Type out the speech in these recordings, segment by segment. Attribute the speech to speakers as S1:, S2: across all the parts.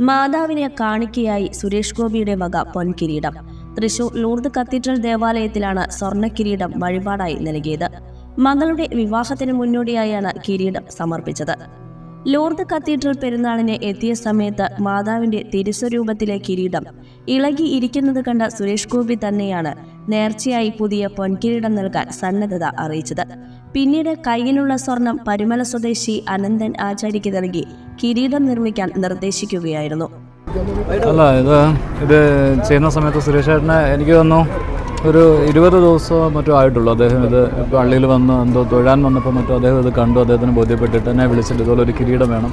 S1: മാതാവിനെ കാണിക്കയായി സുരേഷ് ഗോപിയുടെ വക പൊൻകിരീടം. തൃശൂർ ലൂർദ് കത്തീഡ്രൽ ദേവാലയത്തിലാണ് സ്വർണ കിരീടം വഴിപാടായി നൽകിയത്. മകളുടെ വിവാഹത്തിന് മുന്നോടിയായാണ് കിരീടം സമർപ്പിച്ചത്. ലൂർദ് കത്തീഡ്രൽ പെരുന്നാളിന് എത്തിയ സമയത്ത് മാതാവിന്റെ തിരുസ്വരൂപത്തിലെ കിരീടം ഇളകി ഇരിക്കുന്നത് കണ്ട സുരേഷ് ഗോപി തന്നെയാണ് നേർച്ചയായി പുതിയ പൊൻകിരീടം നൽകാൻ സന്നദ്ധത അറിയിച്ചത്. പിന്നീട് കയ്യിലുള്ള സ്വർണം പരുമല സ്വദേശി അനന്തൻ ആചാര്യക്ക് നൽകി കിരീടം നിർമ്മിക്കാൻ നിർദ്ദേശിക്കുകയായിരുന്നു.
S2: അല്ല ഇത് ഇത് ചെയ്യുന്ന സമയത്ത് സുരേഷ് എനിക്ക് തോന്നുന്നു ഒരു ഇരുപത് ദിവസമോ മറ്റോ ആയിട്ടുള്ളൂ. അദ്ദേഹം ഇത് പള്ളിയിൽ വന്ന് എന്തോ തൊഴാൻ വന്നപ്പോൾ മറ്റോ അദ്ദേഹം ഇത് കണ്ടു. അദ്ദേഹത്തിന് ബോധ്യപ്പെട്ടിട്ട് എന്നെ വിളിച്ചിട്ട് ഇതുപോലെ ഒരു കിരീടം വേണം.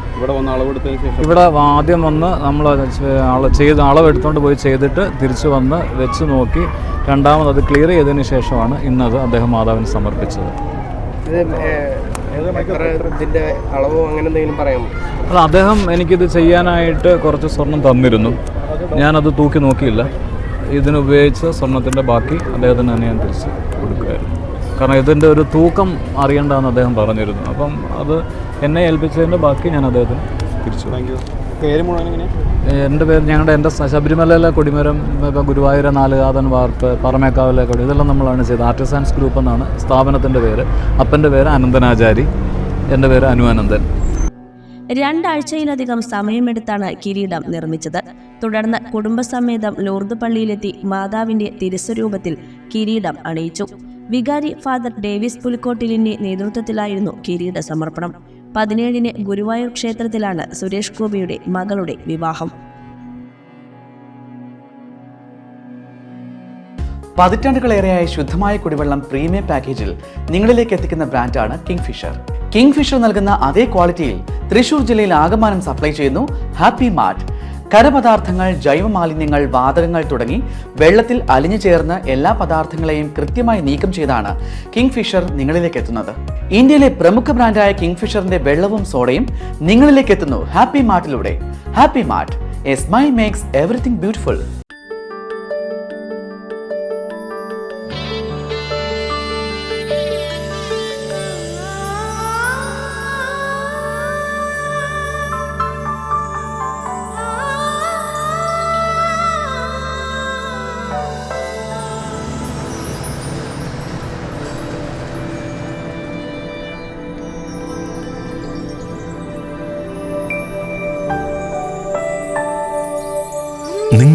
S3: ഇവിടെ വന്ന് അളവെടുത്തതിന് ശേഷം
S2: ഇവിടെ ആദ്യം വന്ന് നമ്മൾ ചെയ്ത് അളവെടുത്തുകൊണ്ട് പോയി ചെയ്തിട്ട് തിരിച്ചു വന്ന് വെച്ച് നോക്കി. രണ്ടാമത് അത് ക്ലിയർ ചെയ്തതിന് ശേഷമാണ് ഇന്നത് അദ്ദേഹം മാതാവിന് സമർപ്പിച്ചത്.
S4: അളവോ അങ്ങനെ എന്തെങ്കിലും പറയാമോ?
S2: അല്ല അദ്ദേഹം എനിക്കിത് ചെയ്യാനായിട്ട് കുറച്ച് സ്വർണം തന്നിരുന്നു. ഞാനത് തൂക്കി നോക്കിയില്ല. ഇതിനുപയോഗിച്ച സ്വർണത്തിന്റെ ബാക്കി അദ്ദേഹത്തിന് തന്നെ ഞാൻ തിരിച്ച് കൊടുക്കുകയായിരുന്നു. കാരണം ഇതിന്റെ ഒരു തൂക്കം അറിയണ്ടെന്ന് അദ്ദേഹം പറഞ്ഞിരുന്നു. അപ്പം അത് എന്നെ ഏൽപ്പിച്ചതിന്റെ ബാക്കി ഞാൻ അദ്ദേഹത്തിന് തിരിച്ചു.
S3: പേര് മുഴുവൻ
S2: എന്റെ പേര് ഞങ്ങളുടെ എന്റെ ശബരിമലയിലെ കൊടിമരം ഇപ്പം ഗുരുവായൂർ നാലുകാതൻ വാർപ്പ് പറമേക്കാവിലെ കൊടി ഇതെല്ലാം നമ്മളാണ് ചെയ്തത്. ആർട്ടിസാൻസ് ഗ്രൂപ്പ് എന്നാണ് സ്ഥാപനത്തിന്റെ പേര്. അപ്പന്റെ പേര് അനന്തനാചാരി. എന്റെ പേര് അനുവാനന്ദൻ അനന്തൻ.
S1: രണ്ടാഴ്ചയിലധികം സമയമെടുത്താണ് കിരീടം നിർമ്മിച്ചത്. തുടർന്ന് കുടുംബസമേതം ലൂർദ് പള്ളിയിലെത്തി മാതാവിന്റെ തിരുസ്വരൂപത്തിൽ കിരീടം അണിയിച്ചു. വികാരി ഫാദർ ഡേവിസ് പുലിക്കോട്ടിലിന്റെ നേതൃത്വത്തിലായിരുന്നു കിരീട സമർപ്പണം. പതിനേഴിന് ഗുരുവായൂർ ക്ഷേത്രത്തിലാണ് സുരേഷ് ഗോപിയുടെ മകളുടെ വിവാഹം.
S5: പതിറ്റാണ്ടുകളേറെയായ ശുദ്ധമായ കുടിവെള്ളം പ്രീമിയം പാക്കേജിൽ നിങ്ങളിലേക്ക് എത്തിക്കുന്ന ബ്രാൻഡാണ് കിങ് ഫിഷർ കിങ് ഫിഷർ നൽകുന്ന അതേ ക്വാളിറ്റിയിൽ തൃശൂർ ജില്ലയിൽ ആകമാനം സപ്ലൈ ചെയ്യുന്നു ഹാപ്പി മാർട്ട്. കരപദാർത്ഥങ്ങൾ ജൈവമാലിന്യങ്ങൾ വാതകങ്ങൾ തുടങ്ങി വെള്ളത്തിൽ അലിഞ്ഞു ചേർന്ന് എല്ലാ പദാർത്ഥങ്ങളെയും കൃത്യമായി നീക്കം ചെയ്താണ് കിങ് ഫിഷർ നിങ്ങളിലേക്ക് എത്തുന്നത്. ഇന്ത്യയിലെ പ്രമുഖ ബ്രാൻഡായ കിങ് ഫിഷറിന്റെ വെള്ളവും സോഡയും നിങ്ങളിലേക്ക് എത്തുന്നു happy മാർട്ടിലൂടെ. Happy mart as my makes everything beautiful.